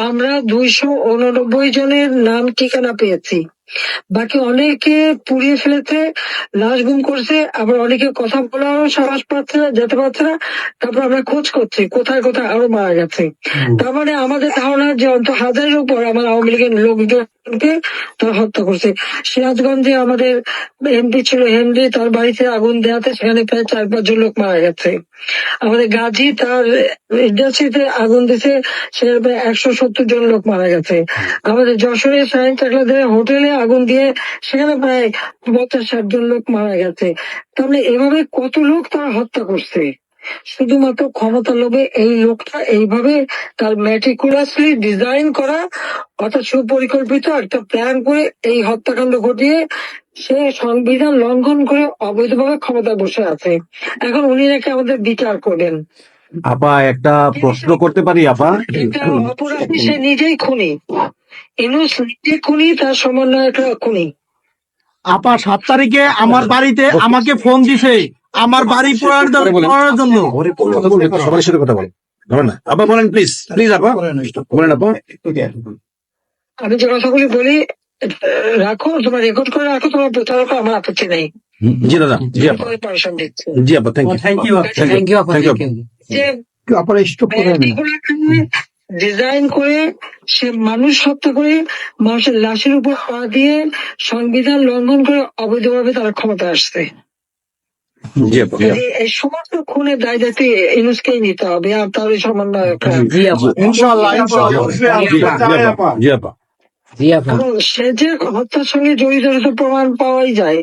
আমরা দুইশো উননব্বই জনের নাম ঠিকানা পেয়েছি। বাকি অনেকে পুড়িয়ে ফেলেছে লাশ গুম করছে আবার অনেকে কথা বলারও সাহস পাচ্ছে না যেতে পারছে না। তারপর আমরা খোঁজ করছি কোথায় কোথায় আরও মারা গেছে। তার মানে আমাদের ধারণা যে অন্তত হাজারের উপর আমার আওয়ামী লীগের লোকজনকে তারা হত্যা করছে। সিরাজগঞ্জে আমাদের এমপি ছিল হেনরি তার বাড়িতে আগুন দেওয়াতে সেখানে প্রায় চার পাঁচজন লোক মারা গেছে। আমাদের গাজী তার ইন্ডাস্ট্রিতে আগুন দিছে সেখানে প্রায় একশো সত্তর জন লোক মারা গেছে। আমাদের যশোরের সাইন টাকলাদের হোটেলে আগুন দিয়ে সেখানে প্রায় পঞ্চাশ ষাট জন লোক মারা গেছে। তাহলে এভাবে কত লোক তারা হত্যা করছে? শুধুমাত্র ক্ষমতা লোভে এই লোকটা এইভাবে তার ম্যাটিকুলাসলি ডিজাইন করা অর্থাৎ সুপরিকল্পিত একটা প্ল্যান করে এই হত্যাকাণ্ড ঘটিয়ে সে সংবিধান লঙ্ঘন করে অবৈধভাবে ক্ষমতায় বসে আছে। এখন উনি নাকি আমাদের বিচার করবেন আপা একটা প্রশ্ন করতে পারি আপা এটা অপরাধী সে নিজেই খুনি। ইনুস নিজে খুনি তার সমন্বয়করা খুনি। আপা সাত তারিখে আমার বাড়িতে আমাকে ফোন দিছে। আমার বাড়ি পড়ার পড়ার জন্য। সবার সাথে কথা বলেন। ধরেন না। আপা বলেন প্লিজ প্লিজ আপা। বলেন আপা। আমি যে কথাগুলি বলি রাখো তোমার রেকর্ড করে রাখো তোমার প্রচার করো আমার আপত্তি নেই। জি দাদা জি আপা। জি আপা thank you thank you thank you thank you আপনার স্টপ ডিজাইন করে সে মানুষ হত্যা করে মানুষের লাশের উপর পা দিয়ে সংবিধান লঙ্ঘন করে অবৈধভাবে তারা ক্ষমতা আসছে। সমস্ত খুনের দায় দায়িত্ব ইনুসকেই নিতে হবে আর সমন্বয়করা সে যে হত্যার সঙ্গে জড়িত প্রমাণ পাওয়াই যায়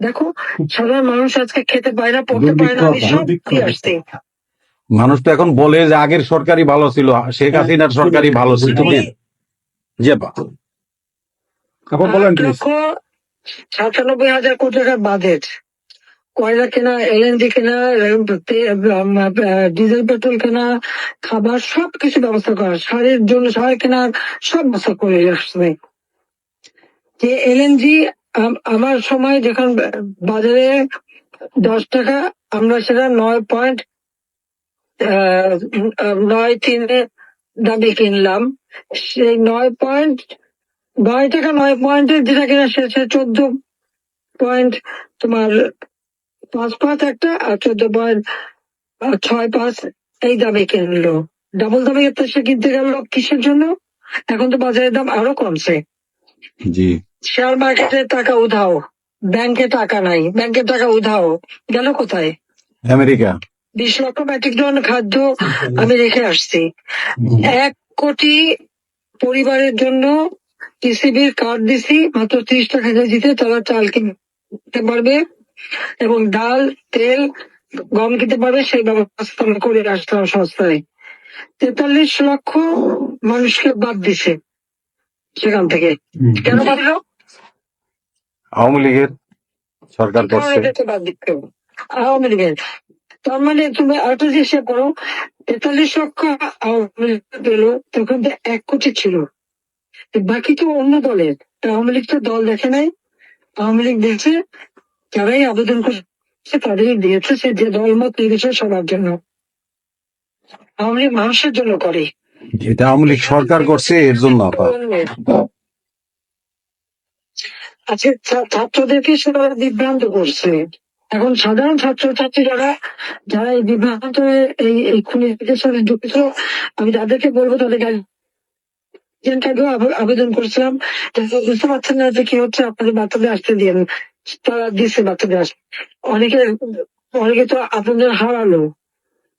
দেখো সাধারণ মানুষ আজকে খেতে পায় না পড়তে পায় না আমি সব দিয়ে আসছি। মানুষ তো এখন বলে যে আগের সরকারি ভালো ছিল শেখ হাসিনার সরকারি ভালো ছিল। জি আপা বলেন সাতানব্বই হাজার কোটি টাকার বাজেট কয়লা কেনা এলএনজি কেনা ডিজেল পেট্রোল কেনা খাবার সব কিছু ব্যবস্থা করা। সারের জন্য সার কেনার সব ব্যবস্থা করে আসছে। যে এলএনজি আমার সময় যখন বাজারে দশ টাকা, আমরা সেটা নয় পয়েন্ট নয় তিনে দামে কিনলাম। সেই নয় পয়েন্ট নয় টাকা নয় পয়েন্টের যেটা কিনা সে চোদ্দ পয়েন্ট তোমার পাঁচ পাঁচ একটা, আর চোদ্দ পয়েন্ট ছয় পাঁচ এই দামে কিনলো। ডাবল দামে সে কিনতে গেল কিসের জন্য? এখন তো বাজারের দাম আরও কমছে। জি। শেয়ার মার্কেটে টাকা উধাও। ব্যাংকে টাকা নাই। ব্যাংকের টাকা উধাও। গেল কোথায়? আমেরিকা। বিশ লক্ষ মেট্রিক টন খাদ্য আমি রেখে আসছি। এক কোটি পরিবারের জন্য টিসিবির কার্ড দিছি মাত্র ত্রিশ টাকা কেজিতে তারা চাল কিনতে পারবে এবং ডাল তেল গম কিনতে পারবে সেই ব্যবস্থা করে আসলাম সংস্থায় তেতাল্লিশ লক্ষ মানুষকে বাদ দিছে সেখান থেকে। কেন বাদলো আওয়ামী লীগের সরকার করছে। আওয়ামী লীগের। তার মানে তুমি আরেকটা জিনিস করো তেতাল্লিশ লক্ষ আওয়ামী লীগ পেল তখন তো এক কোটি ছিল। বাকি তো অন্য দলের আওয়ামী লীগ তো দল দেখে নাই। আওয়ামী লীগ দেখছে যারাই আবেদন করছে তাদেরই দিয়েছে সে যে দল মত নির্বিশেষে সবার জন্য। আওয়ামী লীগ মানুষের জন্য করে। এটা আওয়ামী লীগ সরকার করছে এর জন্য আচ্ছা ছাত্রদেরকে সেটা বিভ্রান্ত করছে। এখন সাধারণ ছাত্র ছাত্রী যারা যারা এই বিভ্রান্ত এই এই খুনের সাথে যুক্ত আমি তাদেরকে বলব তাদের আবেদন করছিলাম? বুঝতে পারছেন না যে কি হচ্ছে, আপনাদের বাচ্চাদের আসতে দিন তারা দিচ্ছে বাচ্চাদের আসতে অনেকে অনেকে তো আপনাদের হারালো।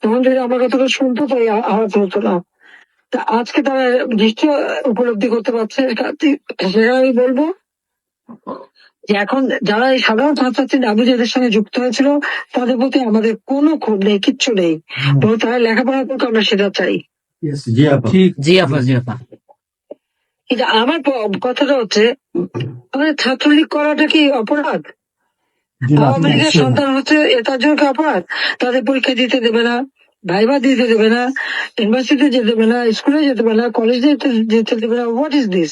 তখন যদি আমার কথাটা শুনতো এই হারাতে হতো না। আজকে তারা নিশ্চয় উপলব্ধি করতে পারছে সেটা আমি বলব এখন যারা এই সাধারণ ছাত্রছাত্রী দাবি যাদের সঙ্গে যুক্ত হয়েছিল তাদের প্রতি আমাদের কোনো ক্ষোভ নেই কিচ্ছু নেই। বরং তারা লেখাপড়া করতে আমরা সেটা চাই। জি আপা। জি আপা কিন্তু আমার কথাটা হচ্ছে মানে ছাত্রলীগ করাটা কি অপরাধ? আওয়ামী লীগের সন্তান হচ্ছে এ তার জন্য কি অপরাধ? তাদের পরীক্ষা দিতে দেবে না ভাইবা দিতে দেবে না ইউনিভার্সিটিতে যেতে দেবে না স্কুলে যেতে দেবে না কলেজে যেতে দেবে না what is this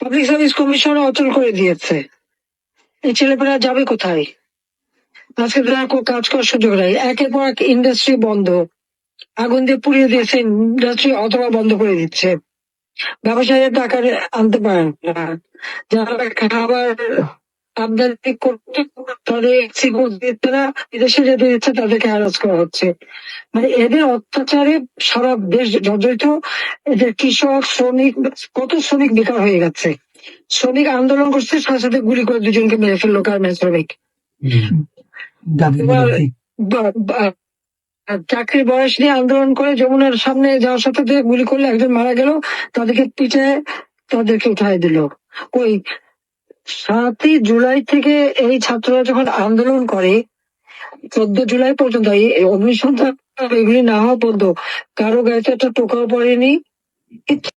public service commission অচল করে দিয়েছে। এই ছেলেপেলা যাবে কোথায়? আজকে তারা কাজ করার সুযোগ নেই। একের পর এক ইন্ডাস্ট্রি বন্ধ। আগুন দিয়ে পুড়িয়ে দিয়েছে ইন্ডাস্ট্রি অথবা বন্ধ করে দিচ্ছে। ব্যবসায়ীরা টাকা আনতে পারেন না। যারা খাবার আমদানি করতে তাদের দিচ্ছে না বিদেশে যেতে দিচ্ছে তাদেরকে হ্যারাস করা হচ্ছে। মানে এদের অত্যাচারে সারা দেশ জর্জরিত। এদের কৃষক শ্রমিক কত শ্রমিক বেকার হয়ে গেছে। শ্রমিক আন্দোলন করছে সাথে সাথে গুলি করে দুজনকে মেরে ফেলল গার্মেন্টস শ্রমিক। চাকরির বয়স নিয়ে আন্দোলন করে যমুনার সামনে যাওয়ার সাথে সাথে গুলি করলে একজন মারা গেল তাদেরকে পিঠে তাদেরকে উঠাই দিল। ওই সাতই জুলাই থেকে এই ছাত্ররা যখন আন্দোলন করে, চোদ্দ জুলাই পর্যন্ত এই অগ্নিসন্ত্রাস এগুলি না হওয়া পর্যন্ত কারও গায়ে একটা টোকাও পড়েনি।